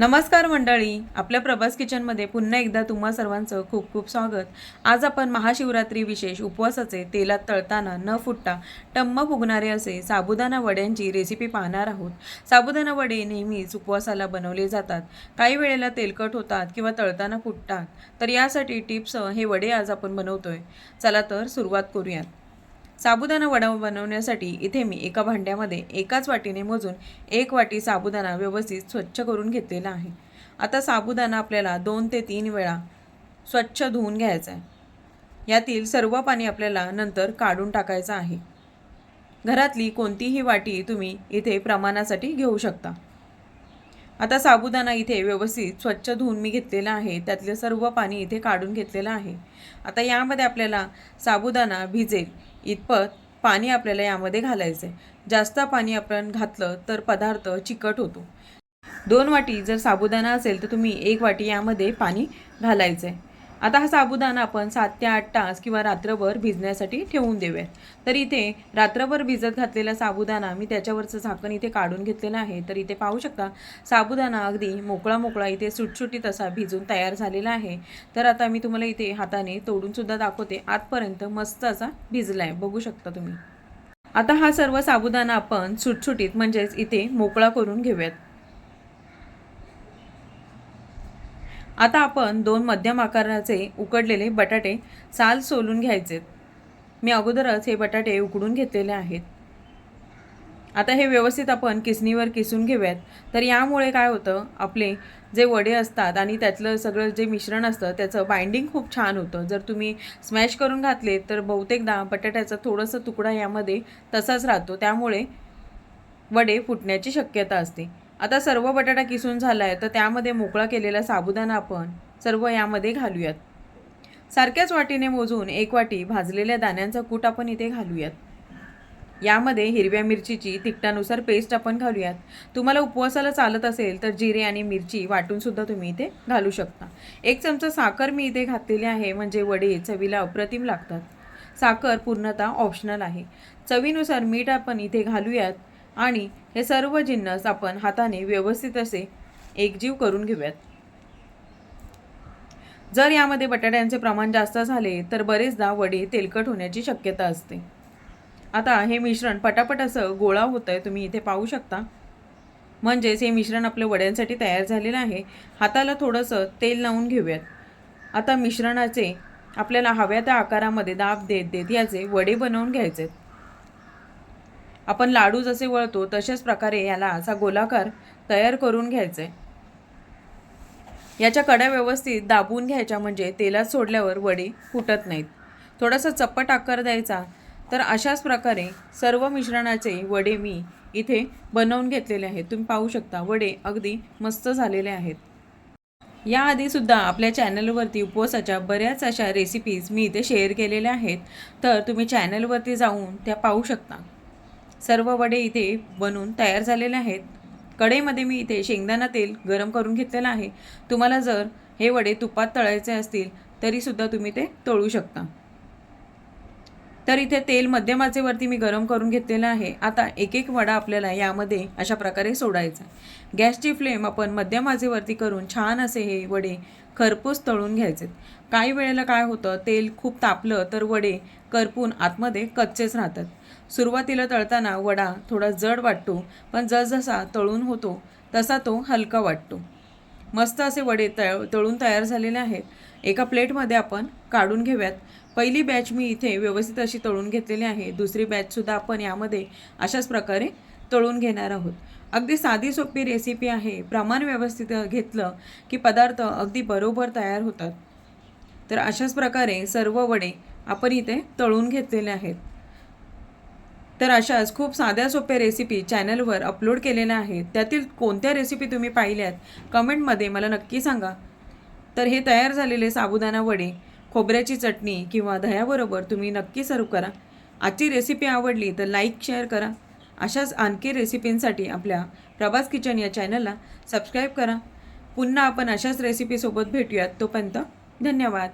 नमस्कार मंडळी आपल्या प्रभास किचनमध्ये पुन्हा एकदा तुम्हा सर्वांचं खूप खूप स्वागत. आज आपण महाशिवरात्री विशेष उपवासाचे तेलात तळताना न फुटता टम्म फुगणारे असे साबुदाणा वड्यांची रेसिपी पाहणार आहोत. साबुदाणा वडे नेहमीच उपवासाला बनवले जातात. काही वेळेला तेलकट होतात किंवा तळताना फुटतात. तर यासाठी टिप्स हे वडे आज आपण बनवतोय. चला तर सुरुवात करूयात. साबुदाणा वडा बनवण्यासाठी इथे मी एका भांड्यामध्ये एकाच वाटीने मोजून एक वाटी साबुदाणा व्यवस्थित स्वच्छ करून घेतलेला आहे. आता साबुदाणा आपल्याला दोन ते तीन वेळा स्वच्छ धुवून घ्यायचा आहे. यातील सर्व पाणी आपल्याला नंतर काढून टाकायचं आहे. घरातली कोणतीही वाटी तुम्ही इथे प्रमाणासाठी घेऊ शकता. आता साबुदाणा इथे व्यवस्थित स्वच्छ धुवून मी घेतलेला आहे. त्यातले सर्व पाणी इथे काढून घेतलेलं आहे. आता यामध्ये आपल्याला साबुदाणा भिजेल इतपत पाणी आपल्याला यामध्ये घालायचं आहे जास्त पाणी आपण घातलं तर पदार्थ चिकट होतो. दोन वाटी जर साबुदाणा असेल तर तुम्ही एक वाटी यामध्ये पाणी घालायचं आहे आता हा साबुदाणा आपण सात ते आठ तास किंवा रात्रभर भिजण्यासाठी ठेवून देऊयात तर इथे रात्रभर भिजत घातलेला साबुदाणा मी त्याच्यावरचं झाकण इथे काढून घेतलेलं आहे. तर इथे पाहू शकता साबुदाणा अगदी मोकळा मोकळा इथे सुटसुटीत असा भिजून तयार झालेला आहे. तर आता मी तुम्हाला इथे हाताने तोडूनसुद्धा दाखवते आतपर्यंत मस्त असा भिजला आहे बघू शकता तुम्ही. आता हा सर्व साबुदाणा आपण सुटसुटीत म्हणजेच इथे मोकळा करून घेऊयात. आता आपण दोन मध्यम आकाराचे उकडलेले बटाटे साल सोलून घ्यायचेत मी अगोदरच हे बटाटे उकडून घेतलेले आहेत. आता हे व्यवस्थित आपण किसणीवर किसून घेऊयात. तर यामुळे काय होतं आपले जे वडे असतात आणि त्यातलं सगळं जे मिश्रण असतं त्याचं बाइंडिंग खूप छान होतं. जर तुम्ही स्मॅश करून घातले तर बहुतेकदा बटाट्याचा थोडंसं तुकडा यामध्ये तसाच राहतो. त्यामुळे वडे फुटण्याची शक्यता असते. आता सर्व बटाटा किसून झाला आहे तर त्यामध्ये मोकळा केलेला साबुदाणा आपण सर्व यामध्ये घालूयात. सारख्याच वाटीने मोजून एक वाटी भाजलेल्या दाण्यांचा कूट आपण इथे घालूयात. यामध्ये हिरव्या मिरचीची तिखटानुसार पेस्ट आपण घालूयात. तुम्हाला उपवासाला चालत असेल तर जिरे आणि मिरची वाटूनसुद्धा तुम्ही इथे घालू शकता. एक चमचा साखर मी इथे घातलेली आहे म्हणजे वडे चवीला अप्रतिम लागतात. साखर पूर्णतः ऑप्शनल आहे. चवीनुसार मीठ आपण इथे घालूयात. आणि हे सर्व जिन्नस आपण हाताने व्यवस्थित असे एकजीव करून घेऊयात. जर यामध्ये बटाट्यांचे प्रमाण जास्त झाले तर बरेचदा वडे तेलकट होण्याची शक्यता असते. आता हे मिश्रण पटापट असं गोळा होतं आहे तुम्ही इथे पाहू शकता. म्हणजेच हे मिश्रण आपल्या वड्यांसाठी तयार झालेलं आहे. हाताला थोडंसं तेल लावून घेऊयात. आता मिश्रणाचे आपल्याला हव्या त्या आकारामध्ये दाब देत देत याचे वडे बनवून घ्यायचे आहेत आपण लाडू जसे वळतो तशाच प्रकारे याला असा गोलाकार तयार करून घ्यायचा. आहे याच्या कड्या व्यवस्थित दाबून घ्यायच्या म्हणजे तेलात सोडल्यावर वडे फुटत नाहीत. थोडासा चप्पट आकार द्यायचा. तर अशाच प्रकारे सर्व मिश्रणाचे वडे मी इथे बनवून घेतलेले आहेत. तुम्ही पाहू शकता वडे अगदी मस्त झालेले आहेत. याआधीसुद्धा आपल्या चॅनलवरती उपवासाच्या बऱ्याच अशा रेसिपीज मी इथे शेअर केलेल्या आहेत. तर तुम्ही चॅनलवरती जाऊन त्या पाहू शकता. सर्व वडे इथे बनून तयार झालेले आहेत. कढईमध्ये मी इथे शेंगदाणा तेल गरम करून घेतलेलं आहे. तुम्हाला जर हे वडे तुपात तळायचे असतील तरीसुद्धा तुम्ही ते तळू शकता. तर इथे तेल मध्यम आचेवरती मी गरम करून घेतलेलं आहे. आता एक एक वडा आपल्याला यामध्ये अशा प्रकारे सोडायचा गॅसची फ्लेम आपण मध्यम आचेवरती करून छान असे हे वडे खरपूस तळून घ्यायचे काही वेळेला काय होतं तेल खूप तापलं तर वडे करपून आतमध्ये कच्चेच राहतात. सुरुवातीला तळताना वडा थोडा जड वाटतो पण जसजसा तळून होतो तसा तो हलका वाटतो. मस्त असे वडे तळ तळून तयार झालेले आहेत. एका प्लेटमध्ये आपण काढून घेऊयात. पहिली बॅच मी इथे व्यवस्थित अशी तळून घेतलेली आहे. दुसरी बॅचसुद्धा आपण यामध्ये अशाच प्रकारे तळून घेणार आहोत. अगदी साधी सोपी रेसिपी आहे. प्रमाण व्यवस्थित घेतलं की पदार्थ अगदी बरोबर तयार होतात. तर अशाच प्रकारे सर्व वडे आपण इथे तळून घेतलेले आहेत. तर अशाच खूप साध्या सोप्या रेसिपी चॅनलवर अपलोड केलेल्या आहेत. त्यातील कोणत्या रेसिपी तुम्ही पाहिल्यात कमेंटमध्ये मला नक्की सांगा. तर हे तयार झालेले साबुदाणा वडे खोबऱ्याची चटणी किंवा दह्याबरोबर तुम्ही नक्की सर्व करा. आजची रेसिपी आवडली तर लाईक शेअर करा. अशाच आणखी रेसिपींसाठी आपल्या प्रभास किचन या चॅनलला सबस्क्राईब करा. पुन्हा आपण अशाच रेसिपीसोबत भेटूयात. तोपर्यंत धन्यवाद.